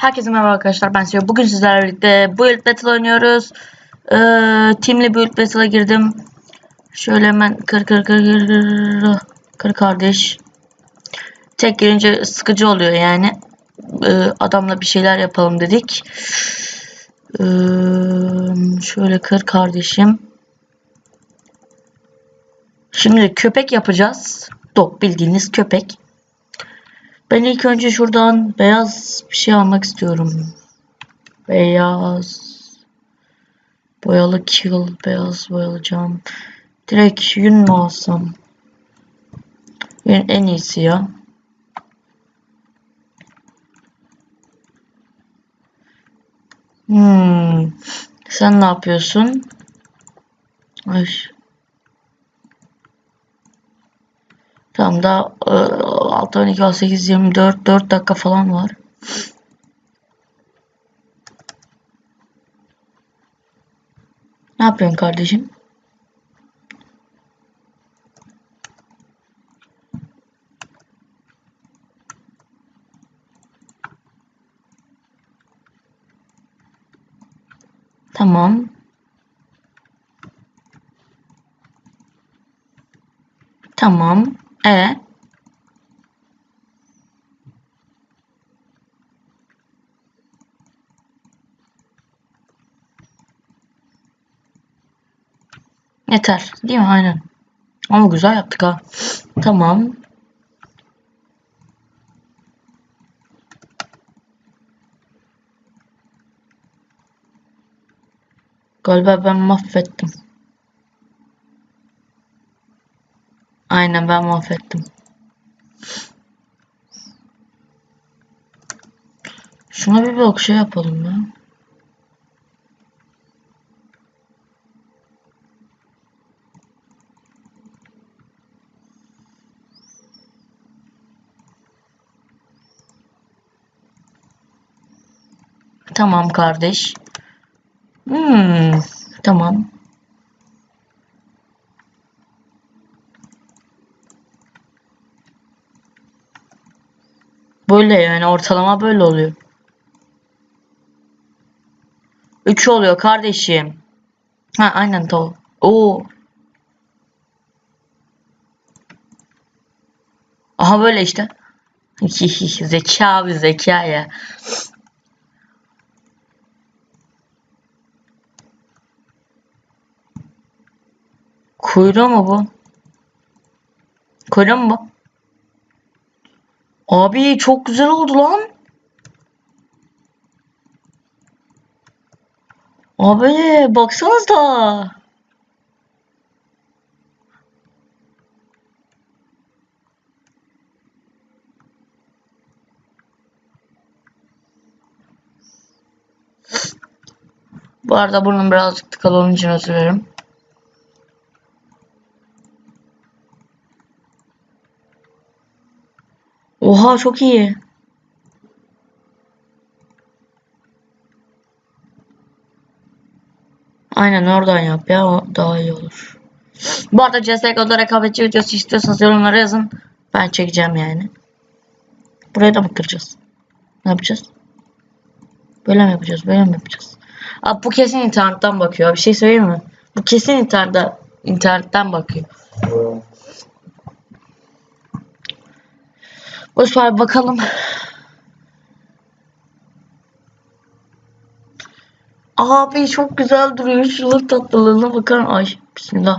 Herkese merhaba arkadaşlar ben Siyo. Bugün sizlerle birlikte Build Battle oynuyoruz. Ee, teamli Build Battle'a girdim. Şöyle hemen kır kır kır kır kır kır kardeş. Tek girince sıkıcı oluyor yani. Ee, adamla bir şeyler yapalım dedik. Ee, şöyle kır kardeşim. Şimdi köpek yapacağız. Dog bildiğiniz köpek. Ben ilk önce şuradan beyaz bir şey almak istiyorum. Beyaz. Boyalı kill, beyaz boyalı cam. Direkt yün mü alsam? Yün en iyisi ya. Hmm. Sen ne yapıyorsun? Ay. Tamam daha e, 6, 12, 18, 24, 4 dakika falan var. Ne yapıyorsun kardeşim? Tamam. Tamam. E Yeter. Değil mi? Aynen. Ama güzel yaptık ha. Tamam. Galiba ben mahvettim. Aynen ben mahvettim. Şuna bir blok şey yapalım ya. Tamam kardeş. Hmm, tamam. Böyle yani ortalama böyle oluyor. 3 oluyor kardeşim. Ha aynen tamam. Oo. Aha böyle işte. zeka abi zeka ya. Kuyruğu mu bu? Kuyruğu mu? Abi çok güzel oldu lan. Abi baksanıza. Bu arada burnum birazcık tıkalı onun için özür dilerim. Oha çok iyi. Aynen oradan yap ya o daha iyi olur. Bu arada CSGO'da rekabetçi videosu istiyorsanız yorumlara yazın. Ben çekeceğim yani. Buraya da mı kıracağız? Ne yapacağız? Böyle mi yapacağız? Böyle mi yapacağız? Abi bu kesin internetten bakıyor. Bir şey söyleyeyim mi? Bu kesin internetten, internetten bakıyor. Boş ver bakalım. Abi çok güzel duruyor. Şunun tatlılığına bakar. Ay bismillah.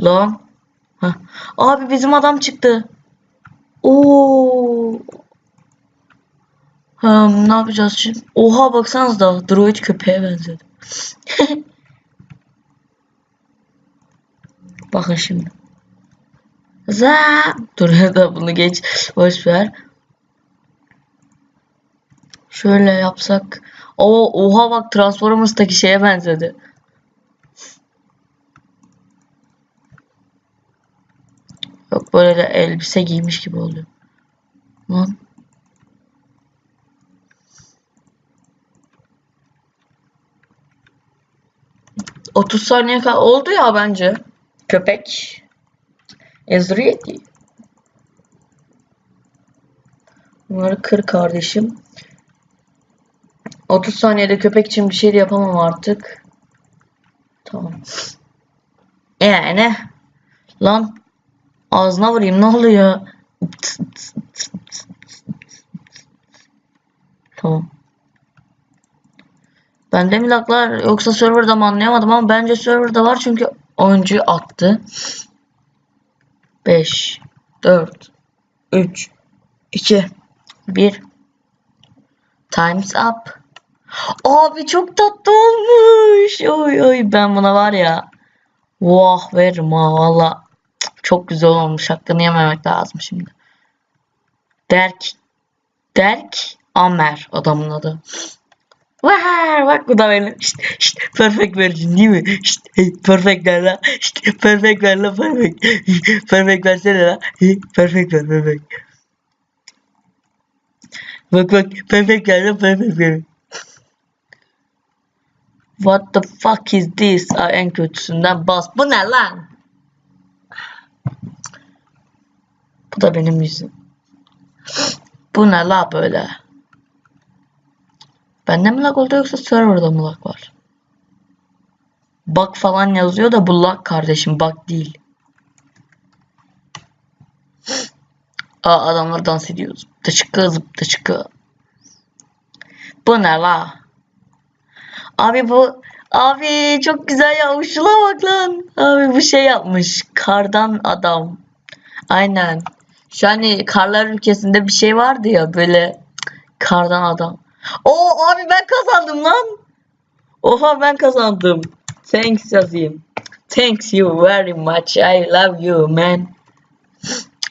Lan. Heh. Abi bizim adam çıktı. Oo. Hmm, ne yapacağız şimdi? Oha baksanız da droid köpeğe benzedi. Bakın şimdi. Za Dur da bunu geç. Boş ver. Şöyle yapsak. O oha bak Transformers'taki şeye benzedi. Yok böyle de elbise giymiş gibi oluyor. Lan. Otuz saniye kadar oldu ya bence. Köpek. Is ready. Bunları kır kardeşim. 30 saniyede köpek için bir şey de yapamam artık. Tamam. Yani. Lan. Ağzına vurayım ne oluyor? Tamam. Bende mi laglar yoksa serverda mı anlayamadım ama bence serverda var çünkü oyuncuyu attı. 5 4 3 2 1 Time's up. Abi çok tatlı olmuş. Oy oy ben buna var ya. Vah veririm ha valla. Çok güzel olmuş. Hakkını yememek lazım şimdi. Derk. Derk Amer adamın adı. Vah bak bu da benim. İşte, işte perfect version değil mi? İşte perfect ver la. İşte perfect ver la perfect. perfect versene la. Perfect ver perfect. Bak bak perfect ver la perfect ver. What the fuck is this? Ay, en kötüsünden bas. Bu ne lan? Bu da benim yüzüm. Bu ne la böyle? Bende mi lag oldu yoksa serverda mı lag var? Bug falan yazıyor da bu lag kardeşim bug değil. Aa adamlar dans ediyor. Zıpta çıkı. Bu ne la? Abi bu abi çok güzel yapmış. Şuna bak lan. Abi bu şey yapmış. Kardan adam. Aynen. Şu hani karlar ülkesinde bir şey vardı ya böyle kardan adam. Oo abi ben kazandım lan. Oha ben kazandım. Thanks yazayım. Thanks you very much. I love you man.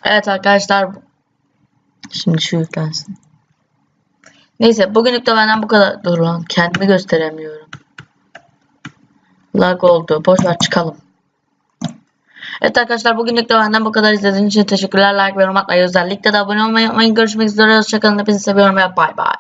Evet arkadaşlar. Şimdi şu yüklensin. Neyse bugünlük de benden bu kadar. Dur lan kendimi gösteremiyorum. Lag oldu. Boş ver çıkalım. Evet arkadaşlar bugünlük de benden bu kadar izlediğiniz için teşekkürler. Like ve yorum atmayı özellikle de abone olmayı unutmayın. Görüşmek üzere. Hoşçakalın. Hepinizi seviyorum ve bay bay.